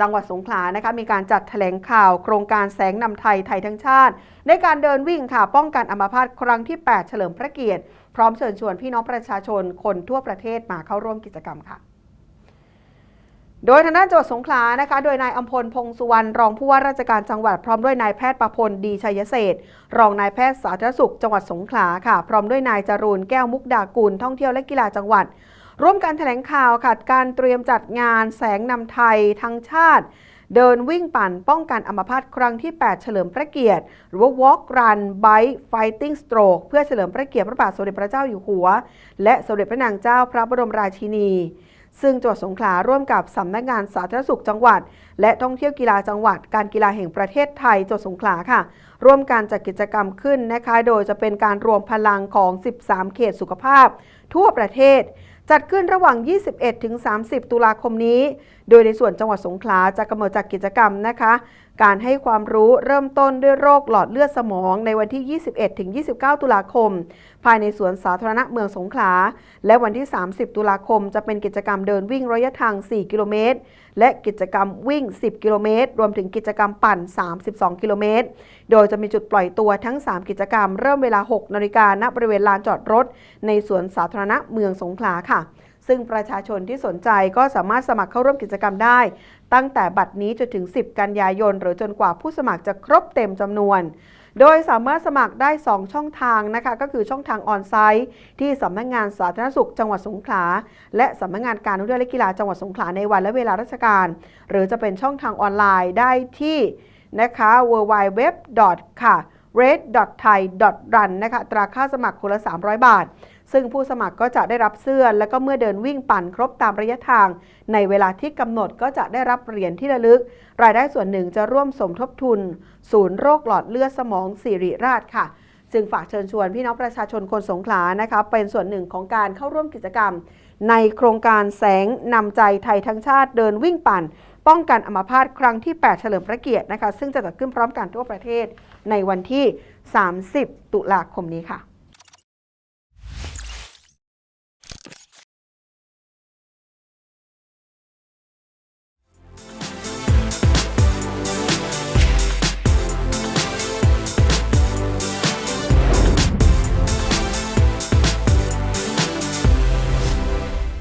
จังหวัดสงขลานะคะมีการจัดแถลงข่าวโครงการแสงนำไทยไทยทั้งชาติ ในการเดินวิ่งค่ะป้องกันอัมพาตครั้งที่ 8 เฉลิมพระเกียรติ พร้อมเชิญชวนพี่น้องประชาชนคนทั่วประเทศมาเข้าร่วมกิจกรรมค่ะโดยทางด้านจังหวัดสงขลานะคะ โดยนายอัมพลพงสุวรรณรองผู้ว่าราชการจังหวัดพร้อมด้วยนายแพทย์ประพลดีชัยเศษรองนายแพทย์สาธารณสุขจังหวัดสงขลาค่ะ พร้อมด้วยนายจรูนแก้วมุกดากุลท่องเที่ยวและกีฬาจังหวัด ร่วมกันแถลงข่าวค่ะการเตรียมจัดงานแสงนำไทยทั้งชาติ เดินวิ่งปั่นป้องกันอัมพาตครั้งที่ 8 เฉลิมพระเกียรติ หรือว่า Walk Run Bike Fighting Stroke เพื่อเฉลิมพระเกียรติพระบาทสมเด็จพระเจ้าอยู่หัว และสมเด็จพระนางเจ้าพระบรมราชินีซึ่งจังหวัดสงขลาร่วมกับสำนักงานสาธารณสุขจังหวัด และท่องเที่ยวกีฬาจังหวัด การกีฬาแห่งประเทศไทยจังหวัดสงขลาค่ะ ร่วมการจัดกิจกรรมขึ้นนะคะ โดยจะเป็นการรวมพลังของ 13 เขตสุขภาพ ทั่วประเทศ จัดขึ้นระหว่าง 21ถึง30 ตุลาคมนี้โดยในส่วนจังหวัดสงขลาจะกำหนดจัดกิจกรรมนะคะ การให้ความรู้เริ่มต้นด้วยโรคหลอดเลือดสมองในวันที่ 21-29 ตุลาคม ภายในสวนสาธารณะเมืองสงขลา และวันที่ 30 ตุลาคม จะเป็นกิจกรรมเดินวิ่งระยะทาง 4 กิโลเมตร และกิจกรรมวิ่ง 10 กิโลเมตร รวมถึงกิจกรรมปั่น 32 กิโลเมตร โดยจะมีจุดปล่อยตัวทั้ง 3 กิจกรรม เริ่มเวลา 6 นาฬิกาณบริเวณลานจอดรถ ในสวนสาธารณะเมืองสงขลาค่ะ ซึ่งประชาชนที่สนใจก็สามารถสมัครเข้าร่วมกิจกรรมได้ ตั้งแต่บัดนี้จนถึง 10 กันยายน หรือจนกว่าผู้สมัครจะครบเต็มจำนวน โดยสามารถสมัครได้ 2 ช่องทางนะคะ ก็คือช่องทางออนไซต์ ที่สำนักงานสาธารณสุขจังหวัดสงขลา และสำนักงานการท่องเที่ยวและกีฬาจังหวัดสงขลาในวันและเวลาราชการ หรือจะเป็นช่องทางออนไลน์ได้ที่นะคะ w w w ค่ะ red.thai.run นะคะตราค่าสมัครคนละ 300 บาท ซึ่งผู้สมัครก็จะได้รับเสื้อ แล้วก็เมื่อเดินวิ่งปั่นครบตามระยะทาง ในเวลาที่กำหนดก็จะได้รับเหรียญที่ระลึก รายได้ส่วนหนึ่งจะร่วมสมทบทุน ศูนย์โรคหลอดเลือดสมองสิริราชค่ะจึงฝากเชิญชวนพี่น้องประชาชนคนสงขลานะคะเป็นส่วนหนึ่งของการเข้าร่วมกิจกรรม ในโครงการแสงนำใจไทยทั้งชาติเดินวิ่งปั่น ป้องกันอัมพาตครั้งที่ 8 เฉลิมพระเกียรตินะคะ ซึ่งจะจัดขึ้นพร้อมกันทั่วประเทศในวันที่ 30 ตุลาคมนี้ค่ะ